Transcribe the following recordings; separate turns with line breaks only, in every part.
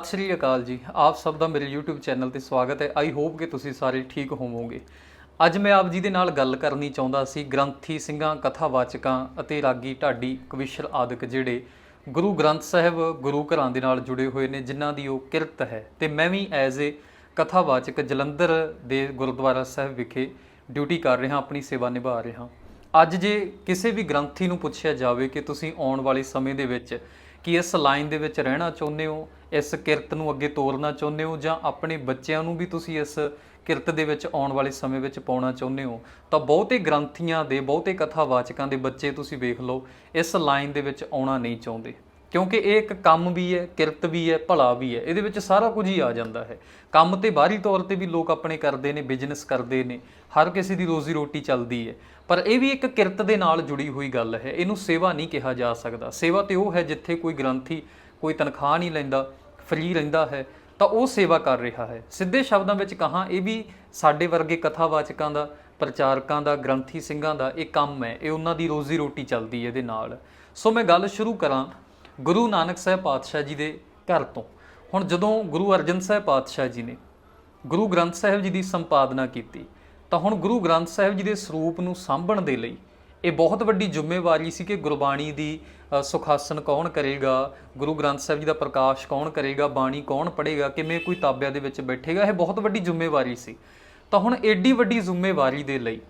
ਸਤਿ ਸ਼੍ਰੀ ਅਕਾਲ ਜੀ। ਆਪ ਸਭ ਦਾ ਮੇਰੇ YouTube ਚੈਨਲ ਤੇ ਸਵਾਗਤ ਹੈ। ਆਈ ਹੋਪ ਕਿ ਤੁਸੀਂ ਸਾਰੇ ਠੀਕ ਹੋਵੋਗੇ। ਅੱਜ ਮੈਂ ਆਪ ਜੀ ਦੇ ਨਾਲ ਗੱਲ ਕਰਨੀ ਚਾਹੁੰਦਾ ਸੀ। ਗ੍ਰੰਥੀ, ਸਿੰਘਾਂ, ਕਥਾਵਾਚਕਾਂ ਅਤੇ ਰਾਗੀ ਢਾਡੀ ਕਵਿਸ਼ਰ ਆਦਿਕ ਜਿਹੜੇ ਗੁਰੂ ਗ੍ਰੰਥ ਸਾਹਿਬ ਗੁਰੂ ਘਰਾਂ ਦੇ ਨਾਲ ਜੁੜੇ ਹੋਏ ਨੇ, ਜਿਨ੍ਹਾਂ ਦੀ ਉਹ ਕਿਰਤ ਹੈ। ਤੇ ਮੈਂ ਵੀ ਐਜ਼ ਏ ਕਥਾਵਾਚਕ ਜਲੰਧਰ ਦੇ ਗੁਰਦੁਆਰਾ ਸਾਹਿਬ ਵਿਖੇ ਡਿਊਟੀ ਕਰ ਰਿਹਾ, ਆਪਣੀ ਸੇਵਾ ਨਿਭਾ ਰਿਹਾ। ਅੱਜ ਜੇ ਕਿਸੇ ਵੀ ਗ੍ਰੰਥੀ ਨੂੰ ਪੁੱਛਿਆ ਜਾਵੇ ਕਿ ਤੁਸੀਂ ਆਉਣ ਵਾਲੇ ਸਮੇਂ ਦੇ ਵਿੱਚ ਕਿ ਇਸ ਲਾਈਨ ਦੇ ਵਿੱਚ ਰਹਿਣਾ ਚਾਹੁੰਦੇ ਹੋ? ਇਸ ਕਿਰਤ ਨੂੰ ਅੱਗੇ ਤੋਰਨਾ ਚਾਹੁੰਦੇ ਹੋ ਜਾਂ ਆਪਣੇ ਬੱਚਿਆਂ ਨੂੰ ਵੀ ਤੁਸੀਂ ਇਸ ਕਿਰਤ ਦੇ ਵਿੱਚ ਆਉਣ ਵਾਲੇ ਸਮੇਂ ਵਿੱਚ ਪਾਉਣਾ ਚਾਹੁੰਦੇ ਹੋ? ਤਾਂ ਬਹੁਤੇ ਗ੍ਰੰਥੀਆਂ ਦੇ, ਬਹੁਤੇ ਕਥਾਵਾਚਕਾਂ ਦੇ ਬੱਚੇ ਤੁਸੀਂ ਵੇਖ ਲਓ, ਇਸ ਲਾਈਨ ਦੇ ਵਿੱਚ ਆਉਣਾ ਨਹੀਂ ਚਾਹੁੰਦੇ। ਕਿਉਂਕਿ ਇਹ ਇੱਕ ਕੰਮ ਵੀ ਹੈ, ਕਿਰਤ ਵੀ ਹੈ, ਭਲਾ ਵੀ ਹੈ। ਇਹਦੇ ਵਿੱਚ ਸਾਰਾ ਕੁਝ ਹੀ ਆ ਜਾਂਦਾ ਹੈ। ਕੰਮ ਤੇ ਬਾਹਰੀ ਤੌਰ ਤੇ ਵੀ ਲੋਕ ਆਪਣੇ ਕਰਦੇ ਨੇ ਬਿਜ਼ਨਸ ਕਰਦੇ ਨੇ। ਹਰ ਕਿਸੇ ਦੀ ਰੋਜ਼ੀ ਰੋਟੀ ਚੱਲਦੀ ਹੈ ਪਰ ਇਹ ਵੀ ਇੱਕ ਕਿਰਤ ਦੇ ਨਾਲ ਜੁੜੀ ਹੋਈ ਗੱਲ ਹੈ। ਇਹਨੂੰ ਸੇਵਾ ਨਹੀਂ ਕਿਹਾ ਜਾ ਸਕਦਾ। ਸੇਵਾ ਤੇ ਉਹ ਹੈ ਜਿੱਥੇ ਕੋਈ ਗ੍ਰੰਥੀ, ਕੋਈ ਤਨਖਾਹ ਨਹੀਂ ਲੈਂਦਾ, ਫਰੀ ਰਹਿੰਦਾ ਹੈ, ਤਾਂ ਉਹ ਸੇਵਾ ਕਰ ਰਿਹਾ ਹੈ। ਸਿੱਧੇ ਸ਼ਬਦਾਂ ਵਿੱਚ ਕਹਾਂ, ਇਹ ਵੀ ਸਾਡੇ ਵਰਗੇ ਕਥਾਵਾਚਕਾਂ ਦਾ, ਪ੍ਰਚਾਰਕਾਂ ਦਾ, ਗ੍ਰੰਥੀ ਸਿੰਘਾਂ ਦਾ ਇਹ ਕੰਮ ਹੈ। ਇਹ ਉਹਨਾਂ ਦੀ ਰੋਜ਼ੀ ਰੋਟੀ ਚੱਲਦੀ ਹੈ ਇਹਦੇ ਨਾਲ। ਸੋ ਮੈਂ ਗੱਲ ਸ਼ੁਰੂ ਕਰਾਂ ਗੁਰੂ ਨਾਨਕ ਸਾਹਿਬ ਪਾਤਸ਼ਾਹ ਜੀ ਦੇ ਘਰ ਤੋਂ। ਹੁਣ ਜਦੋਂ ਗੁਰੂ ਅਰਜਨ ਸਾਹਿਬ ਪਾਤਸ਼ਾਹ ਜੀ ਨੇ ਗੁਰੂ ਗ੍ਰੰਥ ਸਾਹਿਬ ਜੀ ਦੀ ਸੰਪਾਦਨਾ ਕੀਤੀ ਤਾਂ ਹੁਣ ਗੁਰੂ ਗ੍ਰੰਥ ਸਾਹਿਬ ਜੀ ਦੇ ਸਰੂਪ ਨੂੰ ਸਾਂਭਣ ਦੇ ਲਈ ਇਹ ਬਹੁਤ ਵੱਡੀ ਜ਼ਿੰਮੇਵਾਰੀ ਸੀ ਕਿ ਗੁਰਬਾਣੀ ਦੀ ਸੁਖਾਸਨ ਕੌਣ ਕਰੇਗਾ, ਗੁਰੂ ਗ੍ਰੰਥ ਸਾਹਿਬ ਜੀ ਦਾ ਪ੍ਰਕਾਸ਼ ਕੌਣ ਕਰੇਗਾ, ਬਾਣੀ ਕੌਣ ਪੜ੍ਹੇਗਾ, ਕਿਵੇਂ ਕੋਈ ਤਾਬਿਆਂ ਦੇ ਵਿੱਚ ਬੈਠੇਗਾ, ਇਹ ਬਹੁਤ ਵੱਡੀ ਜ਼ਿੰਮੇਵਾਰੀ ਸੀ। ਤਾਂ ਹੁਣ ਏਡੀ ਵੱਡੀ ਜ਼ਿੰਮੇਵਾਰੀ ਦੇ ਲਈ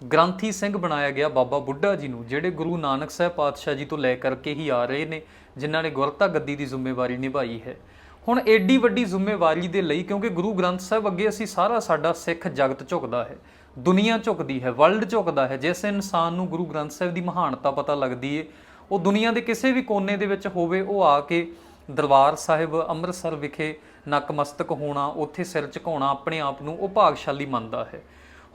ਗ੍ਰੰਥੀ ਸਿੰਘ ਬਣਾਇਆ ਗਿਆ ਬਾਬਾ ਬੁੱਢਾ ਜੀ ਨੂੰ, ਜਿਹੜੇ ਗੁਰੂ ਨਾਨਕ ਸਾਹਿਬ ਪਾਤਸ਼ਾਹ ਜੀ ਤੋਂ ਲੈ ਕਰਕੇ ਹੀ ਆ ਰਹੇ ਨੇ, ਜਿਨ੍ਹਾਂ ਨੇ ਗੁਰਤਾ ਗੱਦੀ ਦੀ ਜ਼ਿੰਮੇਵਾਰੀ ਨਿਭਾਈ ਹੈ। ਹੁਣ ਐਡੀ ਵੱਡੀ ਜ਼ਿੰਮੇਵਾਰੀ ਦੇ ਲਈ ਕਿਉਂਕਿ ਗੁਰੂ ਗ੍ਰੰਥ ਸਾਹਿਬ ਅੱਗੇ ਅਸੀਂ ਸਾਰਾ ਸਾਡਾ ਸਿੱਖ ਜਗਤ ਝੁਕਦਾ ਹੈ, ਦੁਨੀਆ ਝੁਕਦੀ ਹੈ ਵਰਲਡ ਝੁਕਦਾ ਹੈ, ਜਿਸ ਇਨਸਾਨ ਨੂੰ ਗੁਰੂ ਗ੍ਰੰਥ ਸਾਹਿਬ ਦੀ ਮਹਾਨਤਾ ਪਤਾ ਲੱਗਦੀ ਏ, ਉਹ ਦੁਨੀਆ ਦੇ ਕਿਸੇ ਵੀ ਕੋਨੇ ਦੇ ਵਿੱਚ ਹੋਵੇ, ਉਹ ਆ ਕੇ ਦਰਬਾਰ ਸਾਹਿਬ, ਅੰਮ੍ਰਿਤਸਰ ਵਿਖੇ ਨਕਮਸਤਕ ਹੋਣਾ, ਉੱਥੇ ਸਿਰ ਝੁਕਾਉਣਾ, ਆਪਣੇ ਆਪ ਨੂੰ ਉਹ ਭਾਗਸ਼ਾਲੀ ਮੰਨਦਾ ਹੈ।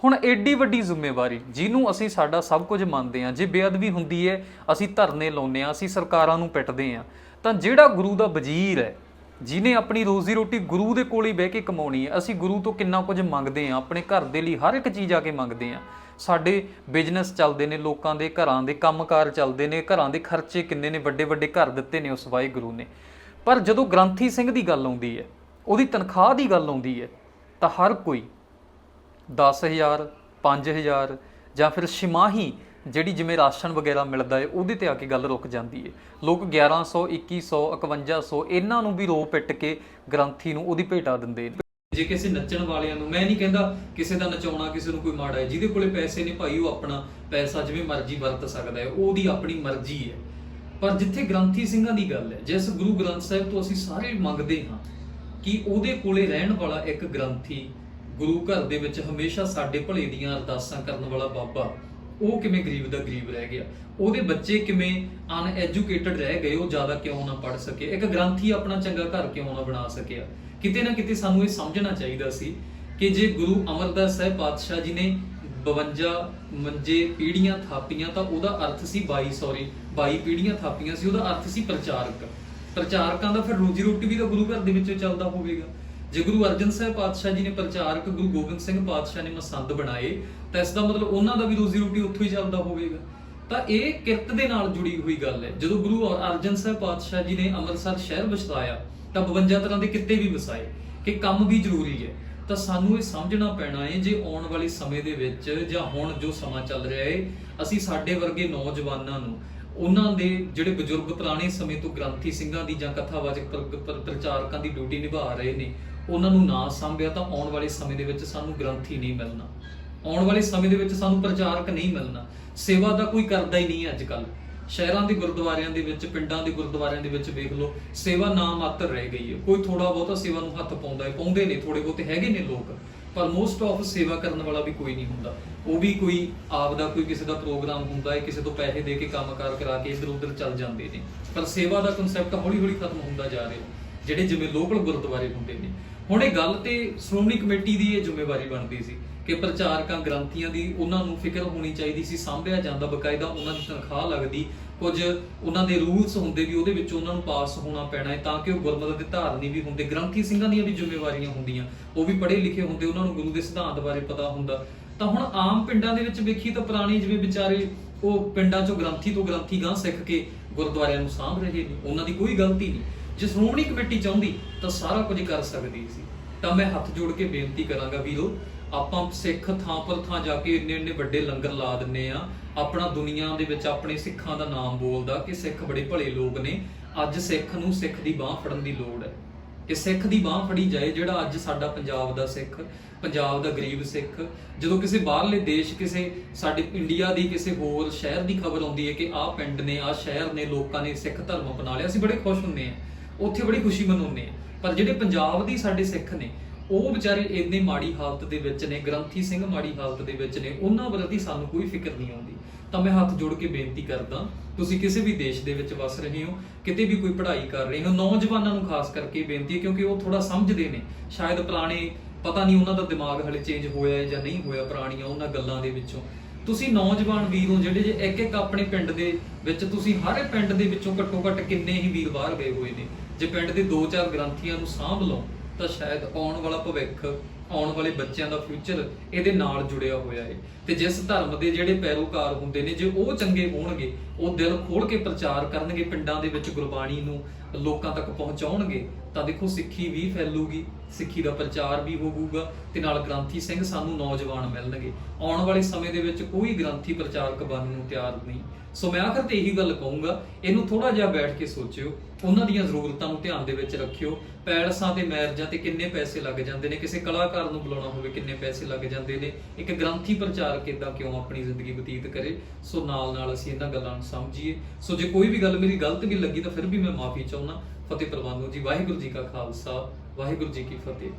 ਹੁਣ ਐਡੀ ਵੱਡੀ ਜ਼ਿੰਮੇਵਾਰੀ, ਜਿਹਨੂੰ ਅਸੀਂ ਸਾਡਾ ਸਭ ਕੁਝ ਮੰਨਦੇ ਹਾਂ, ਜੇ ਬੇਅਦਬੀ ਹੁੰਦੀ ਹੈ ਅਸੀਂ ਧਰਨੇ ਲਾਉਂਦੇ ਹਾਂ, ਅਸੀਂ ਸਰਕਾਰਾਂ ਨੂੰ ਪਿੱਟਦੇ ਹਾਂ, ਤਾਂ ਜਿਹੜਾ ਗੁਰੂ ਦਾ ਵਜ਼ੀਰ ਹੈ ਜਿਨੇ ਆਪਣੀ ਰੋਜ਼ੀ ਰੋਟੀ ਗੁਰੂ ਦੇ ਕੋਲ ਹੀ ਬਹਿ ਕੇ ਕਮਾਉਣੀ ਹੈ, ਅਸੀਂ ਗੁਰੂ ਤੋਂ ਕਿੰਨਾ ਕੁਝ ਮੰਗਦੇ ਹਾਂ, ਆਪਣੇ ਘਰ ਦੇ ਲਈ ਹਰ ਇੱਕ ਚੀਜ਼ ਆ ਕੇ ਮੰਗਦੇ ਹਾਂ। ਸਾਡੇ ਬਿਜ਼ਨਸ ਚੱਲਦੇ ਨੇ, ਲੋਕਾਂ ਦੇ ਘਰਾਂ ਦੇ ਕੰਮਕਾਰ ਚੱਲਦੇ ਨੇ, ਘਰਾਂ ਦੇ ਖਰਚੇ ਕਿੰਨੇ ਨੇ, ਵੱਡੇ ਵੱਡੇ ਘਰ ਦਿੱਤੇ ਨੇ ਉਸ ਵਾਹਿਗੁਰੂ ਨੇ। ਪਰ ਜਦੋਂ ਗ੍ਰੰਥੀ ਸਿੰਘ ਦੀ ਗੱਲ ਆਉਂਦੀ ਹੈ, ਉਹਦੀ ਤਨਖਾਹ ਦੀ ਗੱਲ ਆਉਂਦੀ ਹੈ, ਤਾਂ ਹਰ ਕੋਈ 10000 5000 ਜਾਂ ਫਿਰ ਛਿਮਾਹੀ ਜਿਹੜੀ ਜਿਵੇਂ ਰਾਸ਼ਨ ਵਗੈਰਾ ਮਿਲਦਾ ਹੈ, ਉਹਦੇ ਤੇ ਆ ਕੇ ਗੱਲ ਰੁਕ ਜਾਂਦੀ ਹੈ। ਲੋਕ 1100 2100 5100 ਇਹਨਾਂ ਨੂੰ ਵੀ ਰੋ ਪਿੱਟ ਕੇ ਗ੍ਰੰਥੀ ਨੂੰ ਉਹਦੀ ਭੇਟਾ ਦਿੰਦੇ ਨੇ। ਜੇ ਕਿਸੇ ਨੱਚਣ ਵਾਲਿਆਂ ਨੂੰ, ਮੈਂ ਨਹੀਂ ਕਹਿੰਦਾ ਕਿਸੇ ਦਾ ਨਚਾਉਣਾ ਕਿਸੇ ਨੂੰ ਕੋਈ ਮਾੜਾ ਹੈ, ਜਿਹਦੇ ਕੋਲੇ ਪੈਸੇ ਨੇ ਭਾਈ ਉਹ ਆਪਣਾ ਪੈਸਾ ਜਿਵੇਂ ਮਰਜ਼ੀ ਵਰਤ ਸਕਦਾ ਹੈ, ਉਹਦੀ ਆਪਣੀ ਮਰਜ਼ੀ ਹੈ। ਪਰ ਜਿੱਥੇ ਗ੍ਰੰਥੀ ਸਿੰਘਾਂ ਦੀ ਗੱਲ ਹੈ, ਜਿਸ ਗੁਰੂ ਗ੍ਰੰਥ ਸਾਹਿਬ ਤੋਂ ਅਸੀਂ ਸਾਰੇ ਮੰਗਦੇ ਹਾਂ ਕਿ ਉਹਦੇ ਕੋਲੇ ਰਹਿਣ ਵਾਲਾ ਇੱਕ ਗ੍ਰੰਥੀ ਗੁਰੂ ਘਰ ਦੇ ਵਿੱਚ ਹਮੇਸ਼ਾ ਸਾਡੇ ਭਲੇ ਦੀਆਂ ਅਰਦਾਸਾਂ ਕਰਨ ਵਾਲਾ ਬਾਬਾ ਉਹ ਕਿਵੇਂ ਗਰੀਬ ਦਾ ਗਰੀਬ ਰਹਿ ਗਿਆ? ਉਹਦੇ ਬੱਚੇ ਕਿਵੇਂ ਅਨਐਜੂਕੇਟਡ ਰਹਿ ਗਏ? ਉਹ ਜ਼ਿਆਦਾ ਕਿਉਂ ਨਾ ਪੜ ਸਕੇ? ਇੱਕ ਗ੍ਰੰਥੀ ਆਪਣਾ ਚੰਗਾ ਘਰ ਕਿਉਂ ਨਾ ਬਣਾ ਸਕਿਆ ਕਿਤੇ ਨਾ ਕਿਤੇ ਸਾਨੂੰ ਇਹ ਸਮਝਣਾ ਚਾਹੀਦਾ ਸੀ ਕਿ ਜੇ ਗੁਰੂ ਅਮਰਦਾਸ ਸਾਹਿਬ ਪਾਤਸ਼ਾਹ ਜੀ ਨੇ 52 ਮੰਜੇ ਪੀੜੀਆਂ ਥਾਪੀਆਂ ਤਾਂ ਉਹਦਾ ਅਰਥ ਸੀ 22 ਸੌਰੀ 22 ਪੀੜੀਆਂ ਥਾਪੀਆਂ ਸੀ, ਉਹਦਾ ਅਰਥ ਸੀ ਪ੍ਰਚਾਰਕ। ਪ੍ਰਚਾਰਕਾਂ ਦਾ ਫਿਰ ਰੋਜੀ ਰੋਟੀ ਵੀ ਤਾਂ ਗੁਰੂ ਘਰ ਦੇ ਵਿੱਚੋਂ ਚੱਲਦਾ ਹੋਵੇਗਾ। ਜੇ ਗੁਰੂ ਅਰਜਨ ਸਾਹਿਬ ਪਾਤਸ਼ਾਹ ਜੀ ਨੇ ਪ੍ਰਚਾਰਕ ਗੁਰੂ ਗੋਬਿੰਦ ਸਿੰਘ ਪਾਤਸ਼ਾਹ ਨੇ ਮਸੰਦ ਬਣਾਏ, ਤਾਂ ਇਸ ਦਾ ਮਤਲਬ ਉਹਨਾਂ ਦਾ ਵੀ ਰੋਜ਼ੀ ਰੋਟੀ ਉੱਥੋਂ ਹੀ ਚੱਲਦਾ ਹੋਵੇਗਾ। ਤਾਂ ਇਹ ਕਿਰਤ ਦੇ ਨਾਲ ਜੁੜੀ ਹੋਈ ਗੱਲ ਹੈ। ਜਦੋਂ ਗੁਰੂ ਅਰਜਨ ਸਾਹਿਬ ਪਾਤਸ਼ਾਹ ਜੀ ਨੇ ਅੰਮ੍ਰਿਤਸਰ ਸ਼ਹਿਰ ਵਸਾਇਆ ਤਾਂ 52 ਤਰ੍ਹਾਂ ਦੇ ਕਿੱਤੇ ਵੀ ਵਸਾਏ, ਕਿ ਕੰਮ ਵੀ ਜ਼ਰੂਰੀ ਹੈ। ਤਾਂ ਸਾਨੂੰ ਇਹ ਸਮਝਣਾ ਪੈਣਾ ਹੈ, ਜੇ ਆਉਣ ਵਾਲੇ ਸਮੇਂ ਦੇ ਵਿੱਚ ਜਾਂ ਹੁਣ ਜੋ ਸਮਾਂ ਚੱਲ ਰਿਹਾ ਹੈ, ਅਸੀਂ ਸਾਡੇ ਵਰਗੇ ਨੌਜਵਾਨਾਂ ਨੂੰ ਉਹਨਾਂ ਦੇ ਜਿਹੜੇ ਬਜ਼ੁਰਗ ਪੁਰਾਣੇ ਸਮੇਂ ਤੋਂ ਗ੍ਰੰਥੀ ਸਿੰਘਾਂ ਦੀ ਜਾਂ ਕਥਾਵਾਚਕ ਪ੍ਰਚਾਰਕਾਂ ਦੀ ਡਿਊਟੀ ਨਿਭਾ ਰਹੇ ਨੇ, ਉਹਨਾਂ ਨੂੰ ਨਾ ਸੰਭਿਆ ਤਾਂ ਆਉਣ ਵਾਲੇ ਸਮੇਂ ਦੇ ਵਿੱਚ ਸਾਨੂੰ ਗ੍ਰੰਥੀ ਨਹੀਂ ਮਿਲਣਾ। ਆਉਣ ਵਾਲੇ ਸਮੇਂ ਦੇ ਵਿੱਚ ਸਾਨੂੰ ਪ੍ਰਚਾਰਕ ਨਹੀਂ ਮਿਲਣਾ। ਸੇਵਾ ਦਾ ਕੋਈ ਕਰਦਾ ਹੀ ਨਹੀਂ ਅੱਜ ਕੱਲ ਸ਼ਹਿਰਾਂ ਦੇ ਗੁਰਦੁਆਰਿਆਂ ਦੇ ਵਿੱਚ, ਪਿੰਡਾਂ ਦੇ ਗੁਰਦੁਆਰਿਆਂ ਦੇ ਵਿੱਚ ਵੇਖ ਲਓ, ਸੇਵਾ ਨਾ ਮਾਤਰ ਰਹਿ ਗਈ ਹੈ। ਕੋਈ ਥੋੜਾ ਬਹੁਤਾ ਸੇਵਾ ਨੂੰ ਹੱਥ ਪਾਉਂਦਾ ਹੈ, ਪਾਉਂਦੇ ਨੇ ਥੋੜੇ ਬਹੁਤੇ ਹੈਗੇ ਨੇ ਲੋਕ। ਪਰ ਮੋਸਟ ਆਫ ਸੇਵਾ ਕਰਨ ਵਾਲਾ ਵੀ ਕੋਈ ਨਹੀਂ ਹੁੰਦਾ। ਉਹ ਵੀ ਕੋਈ ਆਪ ਦਾ ਕੋਈ ਕਿਸੇ ਦਾ ਪ੍ਰੋਗਰਾਮ ਹੁੰਦਾ ਹੈ, ਕਿਸੇ ਤੋਂ ਪੈਸੇ ਦੇ ਕੇ ਕੰਮਕਾਰ ਕਰਾ ਕੇ ਇਧਰ ਉਧਰ ਚੱਲ ਜਾਂਦੇ ਨੇ। ਪਰ ਸੇਵਾ ਦਾ ਕਨਸੈਪਟ ਹੌਲੀ ਹੌਲੀ ਖਤਮ ਹੁੰਦਾ ਜਾ ਰਿਹਾ, ਜਿਹੜੇ ਜਿਵੇਂ ਲੋਕਲ ਗੁਰਦੁਆਰੇ ਹੁੰਦੇ ਨੇ। ਹੁਣ ਇਹ ਗੱਲ ਤੇ ਸ਼੍ਰੋਮਣੀ ਕਮੇਟੀ ਦੀ ਇਹ ਜ਼ਿੰਮੇਵਾਰੀ ਬਣਦੀ ਸੀ ਕਿ ਪ੍ਰਚਾਰਕਾਂ, ਗ੍ਰੰਥੀਆਂ ਦੀ ਉਹਨਾਂ ਨੂੰ ਫਿਕਰ ਹੋਣੀ ਚਾਹੀਦੀ ਸੀ, ਸਾਂਭਿਆ ਜਾਂਦਾ ਬਕਾਇਦਾ ਉਹਨਾਂ ਦੀ ਤਨਖਾਹ ਲੱਗਦੀ ਕੁਝ ਉਹਨਾਂ ਦੇ ਰੂਲਸ ਹੁੰਦੇ ਵੀ ਉਹਦੇ ਵਿੱਚ ਉਹਨਾਂ ਨੂੰ ਪਾਸ ਹੋਣਾ ਪੈਣਾ ਹੈ, ਤਾਂ ਕਿ ਉਹ ਗੁਰਮਤਿ ਦੇ ਧਾਰਨੀ ਵੀ ਹੁੰਦੇ, ਗ੍ਰੰਥੀ ਸਿੰਘਾਂ ਦੀਆਂ ਵੀ ਜ਼ਿੰਮੇਵਾਰੀਆਂ ਹੁੰਦੀਆਂ, ਉਹ ਵੀ ਪੜ੍ਹੇ ਲਿਖੇ ਹੁੰਦੇ, ਉਹਨਾਂ ਨੂੰ ਗੁਰੂ ਦੇ ਸਿਧਾਂਤ ਬਾਰੇ ਪਤਾ ਹੁੰਦਾ। ਤਾਂ ਹੁਣ ਆਮ ਪਿੰਡਾਂ ਦੇ ਵਿੱਚ ਵੇਖੀ ਤਾਂ ਪੁਰਾਣੇ ਜਿਵੇਂ ਵਿਚਾਰੇ ਉਹ ਪਿੰਡਾਂ ਚੋਂ ਗ੍ਰੰਥੀ ਤੋਂ ਗ੍ਰੰਥੀ ਗਾਂ ਸਿੱਖ ਕੇ ਗੁਰਦੁਆਰਿਆਂ ਨੂੰ ਸਾਂਭ ਰਹੇ ਨੇ, ਉਹਨਾਂ ਦੀ ਕੋਈ ਗਲਤੀ ਨਹੀਂ। ਜੇ ਸ਼੍ਰੋਮਣੀ ਕਮੇਟੀ ਚਾਹੁੰਦੀ ਤਾਂ ਸਾਰਾ ਕੁਝ ਕਰ ਸਕਦੀ ਸੀ। ਤਾਂ ਮੈਂ ਹੱਥ ਜੋੜ ਕੇ ਬੇਨਤੀ ਕਰਾਂਗਾ ਵੀਰੋ ਆਪਾਂ ਸਿੱਖ ਥਾਂ ਪਰ ਥਾਂ ਜਾ ਕੇ ਇੰਨੇ ਇੰਨੇ ਵੱਡੇ ਲੰਗਰ ਲਾ ਦਿੰਨੇ ਆ। ਆਪਣਾ ਦੁਨੀਆ ਦੇ ਵਿੱਚ ਆਪਣੇ ਸਿੱਖਾਂ ਦਾ ਨਾਮ ਬੋਲਦਾ ਕਿ ਸਿੱਖ ਬੜੇ ਭਲੇ ਲੋਕ ਨੇ। ਅੱਜ ਸਿੱਖ ਨੂੰ ਸਿੱਖ ਦੀ ਬਾਹ ਫੜਨ ਦੀ ਲੋੜ ਹੈ। ਕਿ ਸਿੱਖ ਦੀ ਬਾਹ ਫੜੀ ਜਾਏ ਜਿਹੜਾ ਅੱਜ ਸਾਡਾ ਪੰਜਾਬ ਦਾ ਸਿੱਖ, ਪੰਜਾਬ ਦਾ ਗਰੀਬ ਸਿੱਖ। ਜਦੋਂ ਕਿਸੇ ਬਾਹਰਲੇ ਦੇਸ਼, ਕਿਸੇ ਸਾਡੇ ਇੰਡੀਆ ਦੀ, ਕਿਸੇ ਹੋਰ ਸ਼ਹਿਰ ਦੀ ਖਬਰ ਆਉਂਦੀ ਹੈ ਕਿ ਆਹ ਪਿੰਡ ਨੇ, ਆਹ ਸ਼ਹਿਰ ਨੇ ਲੋਕਾਂ ਨੇ ਸਿੱਖ ਧਰਮ ਅਪਣਾ ਲਿਆ, ਅਸੀਂ ਬੜੇ ਖੁਸ਼ ਹੁੰਦੇ ਆ ਉੱਥੇ ਬੜੀ ਖੁਸ਼ੀ ਮਨਾਉਂਦੇ ਆ ਪਰ ਜਿਹੜੇ ਪੰਜਾਬ ਦੀ ਸਾਡੇ ਸਿੱਖ ਨੇ ਉਹ ਵਿਚਾਰੇ ਇੰਨੇ ਮਾੜੀ ਹਾਲਤ ਦੇ ਵਿੱਚ ਨੇ, ਗ੍ਰੰਥੀ ਸਿੰਘ ਮਾੜੀ ਹਾਲਤ ਦੇ ਵਿੱਚ ਨੇ, ਉਹਨਾਂ ਪ੍ਰਤੀ ਸਾਨੂੰ ਕੋਈ ਫਿਕਰ ਨਹੀਂ ਆਉਂਦੀ। ਤਾਂ ਮੈਂ ਹੱਥ ਜੋੜ ਕੇ ਬੇਨਤੀ ਕਰਦਾ, ਤੁਸੀਂ ਕਿਸੇ ਵੀ ਦੇਸ਼ ਦੇ ਵਿੱਚ ਵਸ ਰਹੇ ਹੋ, ਕਿਤੇ ਵੀ ਕੋਈ ਪੜ੍ਹਾਈ ਕਰ ਰਹੇ ਹੋ, ਨੌਜਵਾਨਾਂ ਨੂੰ ਖਾਸ ਕਰਕੇ ਬੇਨਤੀ ਹੈ, ਕਿਉਂਕਿ ਉਹ ਥੋੜਾ ਸਮਝਦੇ ਨੇ। ਸ਼ਾਇਦ ਪੁਰਾਣੇ, ਪਤਾ ਨਹੀਂ ਉਹਨਾਂ ਦਾ ਦਿਮਾਗ ਹਲੇ ਚੇਂਜ ਹੋਇਆ ਹੈ ਜਾਂ ਨਹੀਂ ਹੋਇਆ ਪੁਰਾਣੀਆਂ ਉਹਨਾਂ ਗੱਲਾਂ ਦੇ ਵਿੱਚੋਂ। ਤੁਸੀਂ ਨੌਜਵਾਨ ਵੀਰ ਹੋ, ਜਿਹੜੇ ਜੇ ਇੱਕ ਇੱਕ ਆਪਣੇ ਪਿੰਡ ਦੇ ਵਿੱਚ, ਤੁਸੀਂ ਹਰ ਪਿੰਡ ਦੇ ਵਿੱਚੋਂ ਘੱਟੋ ਘੱਟ ਕਿੰਨੇ ਹੀ ਵੀਰ ਬਾਹਰ ਗਏ ਹੋਏ ਨੇ। ਜੇ ਪਿੰਡ ਦੇ 2-4 ਗ੍ਰੰਥੀਆਂ ਨੂੰ ਸਾਂਭ ਲਓ ਤਾਂ ਸ਼ਾਇਦ ਆਉਣ ਵਾਲਾ ਭਵਿੱਖ, ਆਉਣ ਵਾਲੇ ਬੱਚਿਆਂ ਦਾ ਫਿਊਚਰ ਇਹਦੇ ਨਾਲ ਜੁੜਿਆ ਹੋਇਆ ਹੈ ਤੇ ਜਿਸ ਧਰਮ ਦੇ ਜਿਹੜੇ ਪੈਰੋਕਾਰ ਹੁੰਦੇ ਨੇ, ਜੇ ਉਹ ਚੰਗੇ ਹੋਣਗੇ ਉਹ ਦਿਲ ਖੋਲ ਕੇ ਪ੍ਰਚਾਰ ਕਰਨਗੇ ਪਿੰਡਾਂ ਦੇ ਵਿੱਚ ਗੁਰਬਾਣੀ ਨੂੰ, ਲੋਕਾਂ ਤੱਕ ਪਹੁੰਚਾਉਣਗੇ, ਤਾਂ ਦੇਖੋ ਸਿੱਖੀ ਵੀ ਫੈਲੂਗੀ, ਸਿੱਖੀ ਦਾ ਪ੍ਰਚਾਰ ਵੀ ਹੋਊਗਾ ਤੇ ਨਾਲ ਗ੍ਰੰਥੀ ਸਿੰਘ ਸਾਨੂੰ ਨੌਜਵਾਨ ਮਿਲਣਗੇ। ਆਉਣ ਵਾਲੇ ਸਮੇਂ ਦੇ ਵਿੱਚ ਕੋਈ ਗ੍ਰੰਥੀ ਪ੍ਰਚਾਰਕ ਬਣਨ ਨੂੰ ਤਿਆਰ ਨਹੀਂ। ਸੋ ਮੈਂ ਆਖਰ ਤੇ ਇਹੀ ਗੱਲ ਕਹੂੰਗਾ, ਇਹਨੂੰ ਥੋੜਾ ਜਿਹਾ ਬੈਠ ਕੇ ਸੋਚਿਓ, ਉਹਨਾਂ ਦੀਆਂ ਜ਼ਰੂਰਤਾਂ ਨੂੰ ਧਿਆਨ ਦੇ ਵਿੱਚ ਰੱਖਿਓ। ਪੈਲਸਾਂ ਤੇ ਮੈਰਜਾਂ ਤੇ ਕਿੰਨੇ ਪੈਸੇ ਲੱਗ ਜਾਂਦੇ ਨੇ, ਕਿਸੇ ਕਲਾਕਾਰ ਨੂੰ ਬੁਲਾਉਣਾ ਹੋਵੇ ਕਿੰਨੇ ਪੈਸੇ ਲੱਗ ਜਾਂਦੇ ਨੇ। ਇੱਕ ਗ੍ਰੰਥੀ ਪ੍ਰਚਾਰਕ ਇਦਾਂ ਕਿਉਂ ਆਪਣੀ ਜ਼ਿੰਦਗੀ ਬਤੀਤ ਕਰੇ? ਸੋ ਨਾਲ ਨਾਲ ਅਸੀਂ ਇਹਨਾਂ ਗੱਲਾਂ ਨੂੰ ਸਮਝੀਏ। ਸੋ ਜੇ ਕੋਈ ਵੀ ਗੱਲ ਮੇਰੀ ਗਲਤ ਵੀ ਲੱਗੀ ਤਾਂ ਫਿਰ ਵੀ ਮੈਂ ਮਾਫੀ ਚਾਹੁੰਦਾ। ਫਤਿਹ ਪ੍ਰਵਾਨੋ ਜੀ, ਵਾਹਿਗੁਰੂ ਜੀ ਕਾ ਖਾਲਸਾ, ਵਾਹਿਗੁਰੂ ਜੀ ਕੀ ਫਤਿਹ।